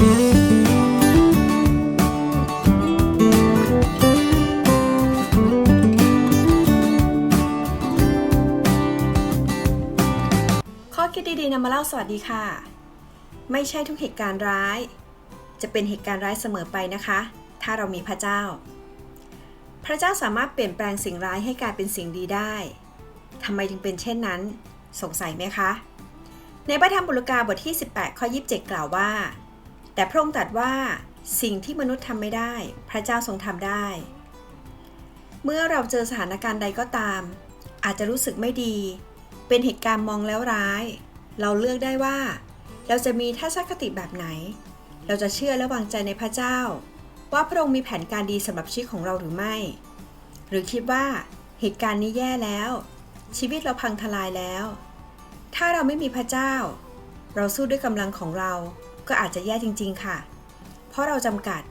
ข้อคิดดีๆนำมาเล่าสวัสดีค่ะ ไม่ใช่ทุกเหตุการณ์ร้าย จะเป็นเหตุการณ์ร้ายเสมอไปนะคะ ถ้าเรามีพระเจ้า พระเจ้าสามารถเปลี่ยนแปลงสิ่งร้ายให้กลายเป็นสิ่งดีได้ทำไมถึงเป็นเช่นนั้น สงสัยไหมคะ ในพระธรรมบุรกาบทที่ 18 ข้อ 27 กล่าวว่า แต่พระองค์ตรัสว่าสิ่งที่มนุษย์ทำไม่ได้ พระเจ้าทรงทำได้ เมื่อเราเจอสถานการณ์ใดก็ตาม อาจจะรู้สึกไม่ดี เป็นเหตุการณ์มองแล้วร้าย เราเลือกได้ว่า เราจะมีทัศนคติแบบไหน เราจะเชื่อและวางใจในพระเจ้า ว่าพระองค์มีแผนการดีสำหรับชีวิตของเราหรือไม่ หรือคิดว่าเหตุการณ์นี้แย่แล้ว ชีวิตเราพังทลายแล้ว ถ้าเราไม่มีพระเจ้า เราสู้ด้วยกำลังของเรา ก็อาจจะแย่จริง ๆ ค่ะ เพราะเราจำกัด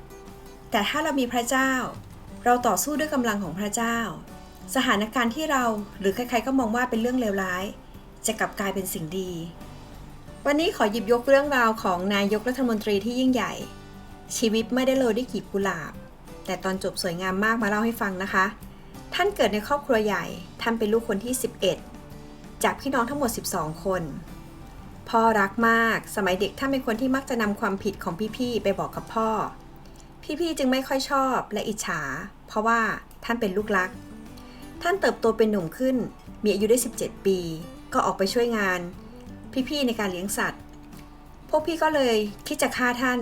แต่ถ้าเรามีพระเจ้า เราต่อสู้ด้วยกำลังของพระเจ้า สถานการณ์ที่เราหรือใครๆก็มองว่าเป็นเรื่องเลวร้าย จะกลับกลายเป็นสิ่งดี วันนี้ขอหยิบยกเรื่องราวของนายกรัฐมนตรีที่ยิ่งใหญ่ ชีวิตไม่ได้โรยด้วยกีบกุหลาบ แต่ตอนจบสวยงามมากมาเล่าให้ฟังนะคะ ท่านเกิดในครอบครัวใหญ่ท่านเป็นลูกคนที่ 11 จากพี่น้องทั้งหมด 12 คน พ่อรักมาก สมัยเด็กท่านเป็นคนที่มักจะนำความผิดของพี่ๆไปบอกกับพ่อ พี่ๆจึงไม่ค่อยชอบและอิจฉา เพราะว่าท่านเป็นลูกรัก ท่านเติบโตเป็นหนุ่มขึ้น มีอายุได้ 17 ปี ก็ออกไปช่วยงาน พี่ๆในการเลี้ยงสัตว์ พวกพี่ก็เลยคิดจะฆ่าท่าน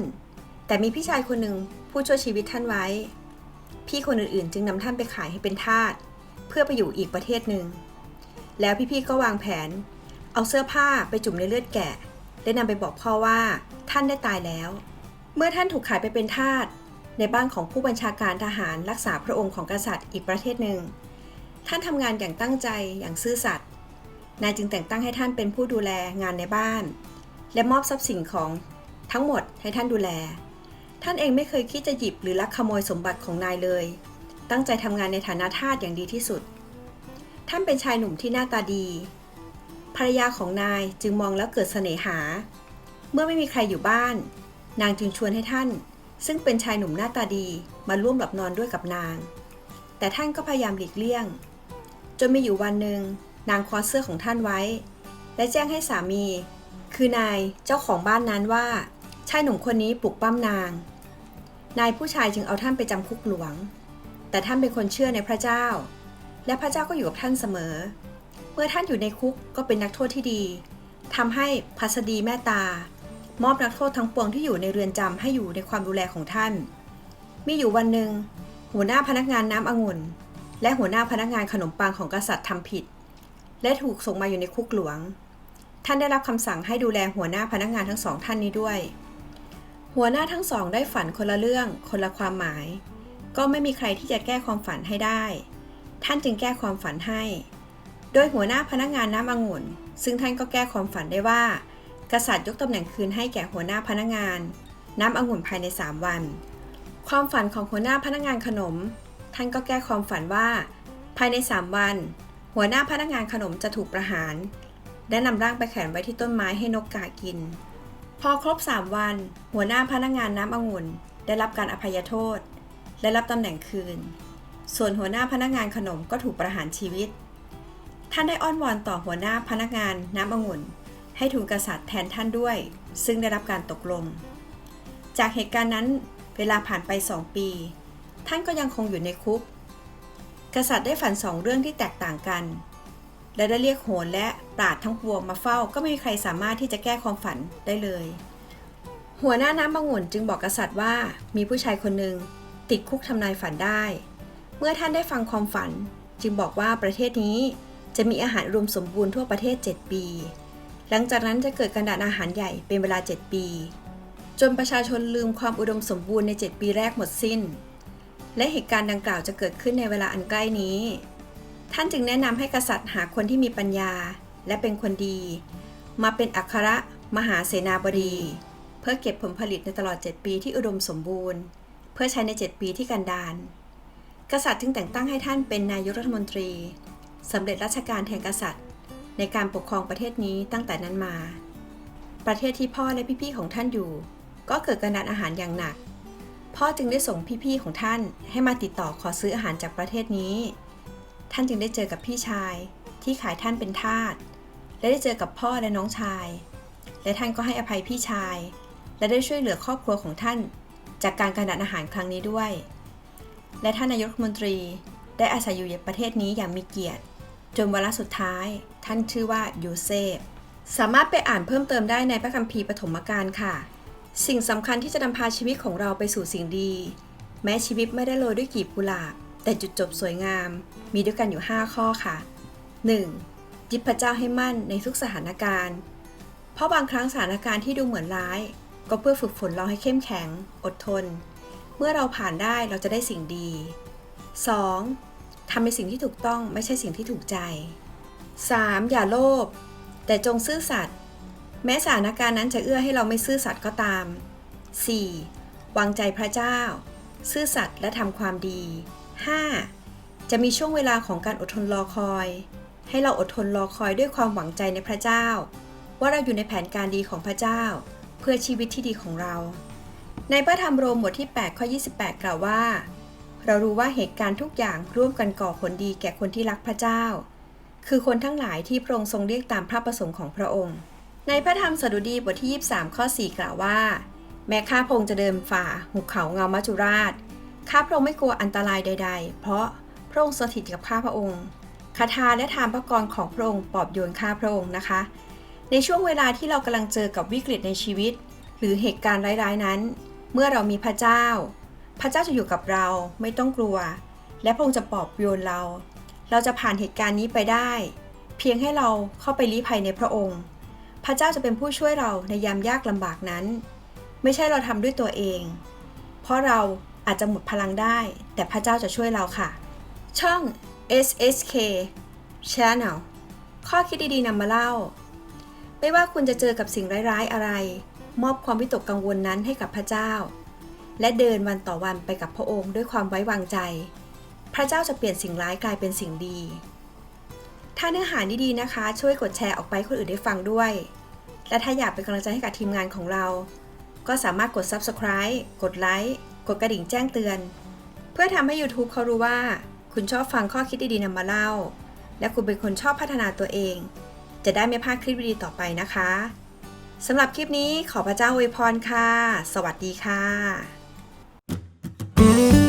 แต่มีพี่ชายคนหนึ่งผู้ช่วยชีวิตท่านไว้ พี่คนอื่นๆ จึงนำท่านไปขายให้เป็นทาสเพื่อไปอยู่อีกประเทศหนึ่งแล้วพี่ๆก็วางแผน เอาเสื้อผ้าไปจุ่มในเลือดแกะ และนำไปบอกพ่อว่าท่านได้ตายแล้ว เมื่อท่านถูกขายไปเป็นทาสในบ้านของผู้บัญชาการทหารรักษาพระองค์ของกษัตริย์อีกประเทศหนึ่ง ท่านทำงานอย่างตั้งใจอย่างซื่อสัตย์นายจึงแต่งตั้งให้ท่านเป็นผู้ดูแลงานในบ้าน และมอบทรัพย์สินของทั้งหมดให้ท่านดูแล ท่านเองไม่เคยคิดจะหยิบหรือลักขโมยสมบัติของนายเลย ตั้งใจทำงานในฐานะทาสอย่างดีที่สุด ท่านเป็นชายหนุ่มที่หน้าตาดี ภรรยาของนายจึงมองแล้วเกิดเสน่หา เมื่อไม่มีใครอยู่บ้าน นางจึงชวนให้ท่าน ซึ่งเป็นชายหนุ่มหน้าตาดีมาร่วมหลับนอนด้วยกับนาง แต่ท่านก็พยายามหลีกเลี่ยง จนมีอยู่วันหนึ่งนางคว้าเสื้อของท่านไว้ และแจ้งให้สามี คือนายเจ้าของบ้านนั้นว่า ชายหนุ่มคนนี้ปลุกปั้มนาง นายผู้ชายจึงเอาท่านไปจำคุกหลวง แต่ท่านเป็นคนเชื่อในพระเจ้า และพระเจ้าก็อยู่กับท่านเสมอ มื่อท่านอยู่ในคุกก็เป็นนักโทษที่ดีทำให้พัสดีแม่ตา มอบนักโทษทั้งปวงที่อยู่ในเรือนจำให้อยู่ในความดูแลของท่าน มีอยู่วันหนึ่งหัวหน้าพนักงานน้ำองุ่น และหัวหน้าพนักงานขนมปังของกษัตริย์ทำผิด และถูกส่งมาอยู่ในคุกหลวง ท่านได้รับคำสั่งให้ดูแลหัวหน้าพนักงานทั้งสองท่านนี้ด้วย หัวหน้าทั้งสองได้ฝันคนละเรื่องคนละความหมาย ก็ไม่มีใครที่จะแก้ความฝันให้ได้ ท่านจึงแก้ความฝันให้ โดยหัวหน้าพนักงานน้ำองุ่น ซึ่งท่านก็แก้ความฝันได้ว่า กษัตริย์ยกตำแหน่งคืนให้แก่หัวหน้าพนักงาน น้ำองุ่นภายใน 3 วัน ความฝันของหัวหน้าพนักงานขนม ท่านก็แก้ความฝันว่า ภายใน 3 วัน หัวหน้าพนักงานขนมจะถูกประหาร และนำร่างไปแขวนไว้ที่ต้นไม้ให้นกกากิน พอครบ 3 วัน หัวหน้าพนักงานน้ำองุ่น ได้รับการอภัยโทษ และรับตำแหน่งคืน ส่วนหัวหน้าพนักงานขนมก็ถูกประหารชีวิต ท่านได้อ้อนวอนต่อหัวหน้าพนักงานน้ำองุ่น ให้ทูลกษัตริย์แทนท่านด้วย ซึ่งได้รับการตกลง จากเหตุการณ์นั้นเวลาผ่านไปสองปี ท่านก็ยังคงอยู่ในคุก กษัตริย์ได้ฝันสองเรื่องที่แตกต่างกัน และได้เรียกโหนและปราดทั้งปวงมาเฝ้าก็ไม่มีใครสามารถที่จะแก้ความฝันได้เลย หัวหน้าน้ำบางุ่นจึงบอกกษัตริย์ว่ามีผู้ชายคนหนึ่งติดคุกทำนายฝันได้ เมื่อท่านได้ฟังความฝัน จึงบอกว่าประเทศนี้ จะมีอาหารอุดมสมบูรณ์ทั่วประเทศ 7 ปี หลังจากนั้นจะเกิดการดานอาหารใหญ่เป็นเวลา 7 ปี จนประชาชนลืมความอุดมสมบูรณ์ใน 7 ปีแรกหมดสิ้น และเหตุการณ์ดังกล่าวจะเกิดขึ้นในเวลาอันใกล้นี้ ท่านจึงแนะนำให้กษัตริย์หาคนที่มีปัญญา และเป็นคนดี มาเป็นอัครมหาเสนาบดี เพื่อเก็บผลผลิตในตลอด 7 ปีที่อุดมสมบูรณ์ เพื่อใช้ใน 7 ปีที่กันดารกษัตริย์จึงแต่งตั้งให้ท่านเป็นนายกรัฐมนตรี สำเร็จราชการแทนกษัตริย์ ในการปกครองประเทศนี้ตั้งแต่นั้นมา ประเทศที่พ่อและพี่ๆของท่านอยู่ ก็เกิดการดันอาหารอย่างหนัก พ่อจึงได้ส่งพี่ๆของท่านให้มาติดต่อขอซื้ออาหารจากประเทศนี้ ท่านจึงได้เจอกับพี่ชายที่ขายท่านเป็นทาสและได้เจอกับพ่อและน้องชาย และท่านก็ให้อภัยพี่ชาย และได้ช่วยเหลือครอบครัวของท่าน จากการการดันอาหารครั้งนี้ด้วย และท่านนายกรัฐมนตรีได้อาศัยอยู่ในประเทศนี้อย่างมีเกียรติ จนวาระสุดท้าย ท่านชื่อว่ายูเซฟ สามารถไปอ่านเพิ่มเติมได้ในพระคัมภีร์ปฐมกาลค่ะ สิ่งสำคัญที่จะนำพาชีวิตของเราไปสู่สิ่งดี แม้ชีวิตไม่ได้โรยด้วยกีบกุหลาบ แต่จุดจบสวยงาม มีด้วยกันอยู่ 5 ข้อค่ะ 1. ยึดพระเจ้าให้มั่นในทุกสถานการณ์ เพราะบางครั้งสถานการณ์ที่ดูเหมือนร้าย ก็เพื่อฝึกฝนเราให้เข้มแข็ง อดทน เมื่อเราผ่านได้เราจะได้สิ่งดี 2. ทำในสิ่งที่ถูกต้องไม่ใช่สิ่งที่ถูกใจ 3. อย่าโลภแต่จงซื่อสัตย์แม้สถานการณ์นั้นจะเอื้อให้เราไม่ซื่อสัตย์ก็ตาม 4. วางใจพระเจ้า ซื่อสัตย์และทำความดี 5. จะมีช่วงเวลาของการอดทนรอคอย ให้เราอดทนรอคอยด้วยความหวังใจในพระเจ้า ว่าเราอยู่ในแผนการดีของพระเจ้า เพื่อชีวิตที่ดีของเรา ในพระธรรมโรมบทที่ 8 ข้อ 28 กล่าวว่า เรารู้ว่าเหตุการณ์ทุกอย่างร่วมกันก่อผลดีแก่คนที่รักพระเจ้า คือคนทั้งหลายที่พระองค์ทรงเรียกตามพระประสงค์ของพระองค์ ในพระธรรมสดุดีบทที่ 23 ข้อ 4 กล่าวว่า แม้ข้าพระองค์จะเดินฝ่าหุบเขาเงามัจจุราช ข้าพระองค์ไม่กลัวอันตรายใด ๆ เพราะพระองค์สถิตกับข้าพระองค์คาถาและทานพระกรของพระองค์ปลอบโยนข้าพระองค์นะคะ ในช่วงเวลาที่เรากำลังเจอกับวิกฤตในชีวิต หรือเหตุการณ์ร้ายๆนั้น เมื่อเรามีพระเจ้า พระเจ้าจะอยู่กับเราไม่ต้องกลัว และพระองค์จะปลอบโยนเรา เราจะผ่านเหตุการณ์นี้ไปได้ เพียงให้เราเข้าไปลี้ภัยในพระองค์ พระเจ้าจะเป็นผู้ช่วยเราในยามยากลำบากนั้น ไม่ใช่เราทำด้วยตัวเอง เพราะเราอาจจะหมดพลังได้ แต่พระเจ้าจะช่วยเราค่ะ ช่อง SSK Channel ข้อคิดดีๆนำมาเล่า ไม่ว่าคุณจะเจอกับสิ่งร้ายๆอะไร มอบความวิตกกังวลนั้นให้กับพระเจ้า และเดินวันต่อวันไปกับพระองค์ด้วยความไว้วางใจ พระเจ้าจะเปลี่ยนสิ่งร้ายกลายเป็นสิ่งดี ถ้าเนื้อหาดีๆนะคะ ช่วยกดแชร์ออกไปคนอื่นได้ฟังด้วย และถ้าอยากเป็นกำลังใจให้กับทีมงานของเรา ก็สามารถกด subscribe กดไลค์ กดกระดิ่งแจ้งเตือน เพื่อทำให้ YouTube เขารู้ว่า คุณชอบฟังข้อคิดดีๆนำมาเล่า และคุณเป็นคนชอบพัฒนาตัวเอง จะได้ไม่พลาดคลิปดีๆต่อไปนะคะสำหรับคลิปนี้ขอพระเจ้าอวยพรค่ะ สวัสดีค่ะ Música